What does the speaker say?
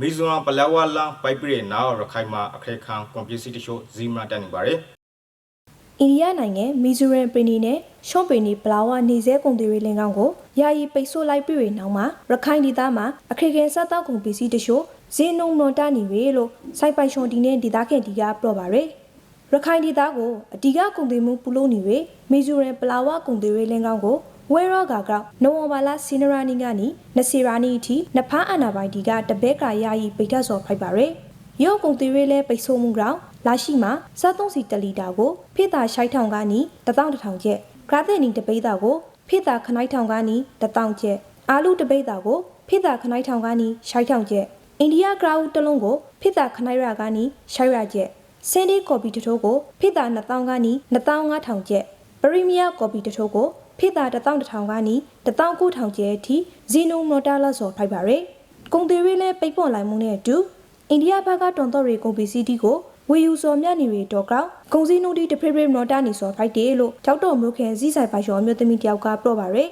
မီဇိုရမ်ပလက်ဝလန်ပိုက်ပြည့်နာရခိုင်မှာအခက်ခံကွန်ပျူတာတချို့ဇီမနာတက်နေပါတယ်အိန္ဒိယနိုင်ငံမီဇိုရမ်ပင်နီနဲ့ရှွန်ပင်နီပလာဝနေစဲကုန်တွေလင်ကောင်ကိုယာယီပိတ်ဆို့လိုက်ပြီးနောက်မှာရခိုင်ဒေသမှာအခရိခင်စားတောက်ကုန်ပစ္စည်းတချို့ဈေးနှုန်းလွန်တနေပြီလို့စိုက်ပိုင်ရှင်ဒီနဲ့ဒေသခံတီကပြောပါရယ်ရခိုင်ဒေသကိုအတီကကုန်တွေမှုပူလို့နေပြီမီဇိုရမ်ပလာဝကုန်တွေလင်ကောင်ကို ဝဲရောဂါကောက်နိုဝင်ဘာလစီနရာနီကနေနစီရာနီအထိနဖားအနာပိုင်ဒီကတဘဲကယာယီပိတ်ထတ်စော်ဖိုက်ပါရယ်ရုပ်ကုန်သေးလေးလဲပိတ်ဆို့မှုကြောင့်လာရှိမှာစားသုံးစီတလီတာကိုဖိတာရှိုက်ထောင်ကနီ1100ကျပ်ဂရတဲ့နီတပိတ်တာကိုဖိတာခနိုင်ထောင်ကနီ1000ကျပ်အာလူတပိတ်တာကိုဖိတာခနိုင်ထောင်ကနီရှိုက်ထောင်ကျပ်အိန္ဒိယဂရာဦးတစ်လုံးကိုဖိတာခနိုင်ရာကနီရှိုက်ရကျပ်စင်ဒီကော်ပီတစ်ထိုးကိုဖိတာ2000ကနီ15000ကျပ် ပရီးမီးယားကော်ပီတစ်ထိုးကိုဖိတာ1100ကနီ19000ကျပ်အထိဇီနိုမော်တာလာဆော်ဖိုက်ပါရယ်ကုန်သေးလေးလဲပိတ်ပွန်လိုက်မှုနဲ့အတူအိန္ဒိယဘက်ကတွန်တော့ရီကုန်ပစ္စည်းတီကိုဝေယူစော်မြနေရီတော့ကောက်ဂုံစည်းနိုးတီတဖေဖေမော်တာနေစော်ဖိုက်တယ်လို့ကြောက်တော်မျိုးခင်စည်းဆိုင်ပါရောမျိုးသမီးတယောက်ကပြောပါရယ်